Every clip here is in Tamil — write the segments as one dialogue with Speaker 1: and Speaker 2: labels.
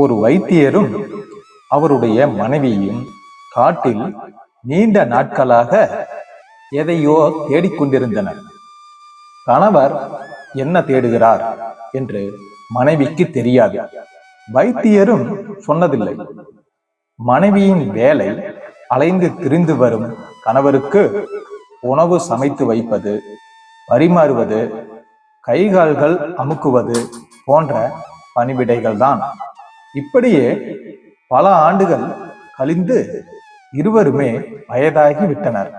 Speaker 1: ஒரு வைத்தியரும் அவருடைய மனைவியும் காட்டில் நீண்ட நாட்களாக எதையோ தேடிக்கொண்டிருந்தனர் கணவர் என்ன தேடுகிறார் என்று மனைவிக்கு தெரியாது. வைத்தியரும் சொன்னதில்லை. மனைவியின் வேலை அலைந்து திரிந்து வரும் கணவருக்கு உணவு சமைத்து வைப்பது பரிமாறுவது கைகால்கள் அமுக்குவது போன்ற பணிவிடைகள் தான் இப்படியே பல ஆண்டுகள் கழிந்து இருவருமே வயதாகி விட்டனர்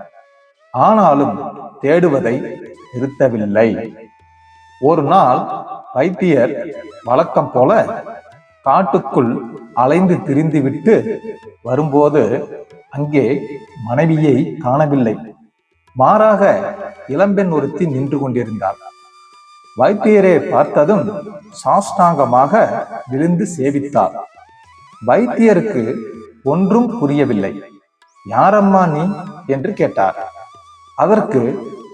Speaker 1: ஆனாலும் தேடுவதை நிறுத்தவில்லை. ஒரு நாள் வைத்தியர் வழக்கம் போல காட்டுக்குள் அலைந்து திரிந்துவிட்டு வரும்போது அங்கே மனைவியை காணவில்லை. மாறாக இளம்பெண் ஒருத்தி நின்று கொண்டிருந்தார் வைத்தியரை பார்த்ததும் சாஷ்டாங்கமாக விழுந்து சேவித்தார். வைத்தியருக்கு ஒன்றும் புரியவில்லை. யாரம்மா நீ? என்று கேட்டார். அதற்கு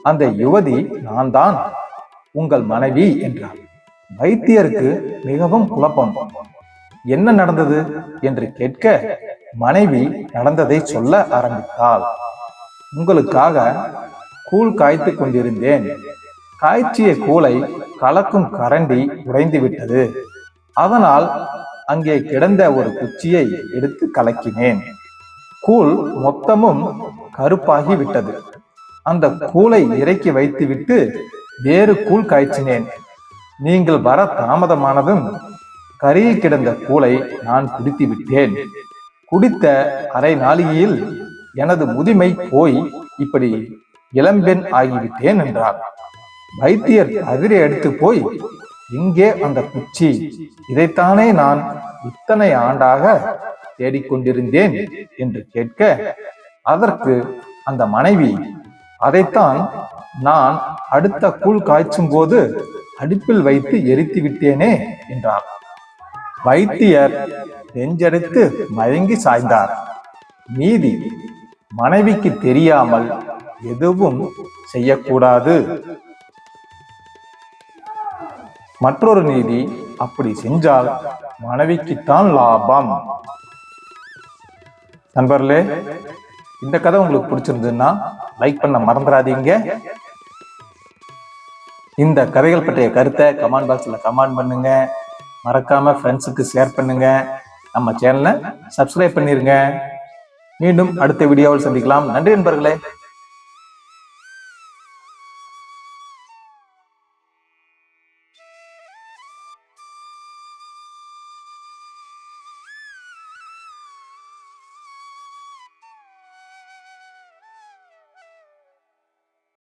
Speaker 1: அந்த யுவதி நான் தான் உங்கள் மனைவி என்றார். வைத்தியருக்கு மிகவும் குழப்பம். என்ன நடந்தது? என்று கேட்க மனைவி நடந்ததை சொல்ல ஆரம்பித்தாள். உங்களுக்காக கூழ் காய்த்து கொண்டிருந்தேன். காய்ச்சிய கூளை கலக்கும் கரண்டி உடைந்து விட்டது அதனால் அங்கே கிடந்த ஒரு குச்சியை எடுத்து கலக்கினேன். கூழ் மொத்தமும் கருப்பாகி விட்டது அந்த கூளை இறக்கி வைத்துவிட்டு வேறு கூழ் காய்ச்சினேன். நீங்கள் வர தாமதமானதும் கரியில் கிடந்த கூளை நான் குடித்து விட்டேன் குடித்த அரை நாளிகையில் எனது முதுமை போய் இப்படி இளம்பெண் ஆகிவிட்டேன் என்றார் வைத்தியர் அதிரை எடுத்து போய் இங்கே அந்த குச்சி இதைத்தானே நான் இத்தனை ஆண்டாக தேடிக்கொண்டிருந்தேன்? என்று கேட்க அதற்கு அந்த மனைவி அதைத்தான் நான் அடுத்த கூழ் காய்ச்சும் போது அடுப்பில் வைத்து எரித்து விட்டேனே என்றார். வைத்தியர் நெஞ்செடுத்து மயங்கி சாய்ந்தார். நீதி மனைவிக்கு தெரியாமல் எதுவும் செய்யக்கூடாது. மற்றொரு நீதி அப்படி செஞ்சால் மனைவிக்குத்தான் லாபம். நண்பர்களே இந்த கதை உங்களுக்கு பிடிச்சிருந்ததுன்னா லைக் பண்ண மறந்துடாதீங்க. இந்த கதைகள் பற்றிய கருத்தை கமெண்ட் பாக்ஸில் கமெண்ட் பண்ணுங்க. மறக்காம ஃப்ரெண்ட்ஸுக்கு ஷேர் பண்ணுங்க. நம்ம சேனலை சப்ஸ்கிரைப் பண்ணிருங்க. மீண்டும் அடுத்த வீடியோவில் சந்திக்கலாம். நன்றி நண்பர்களே.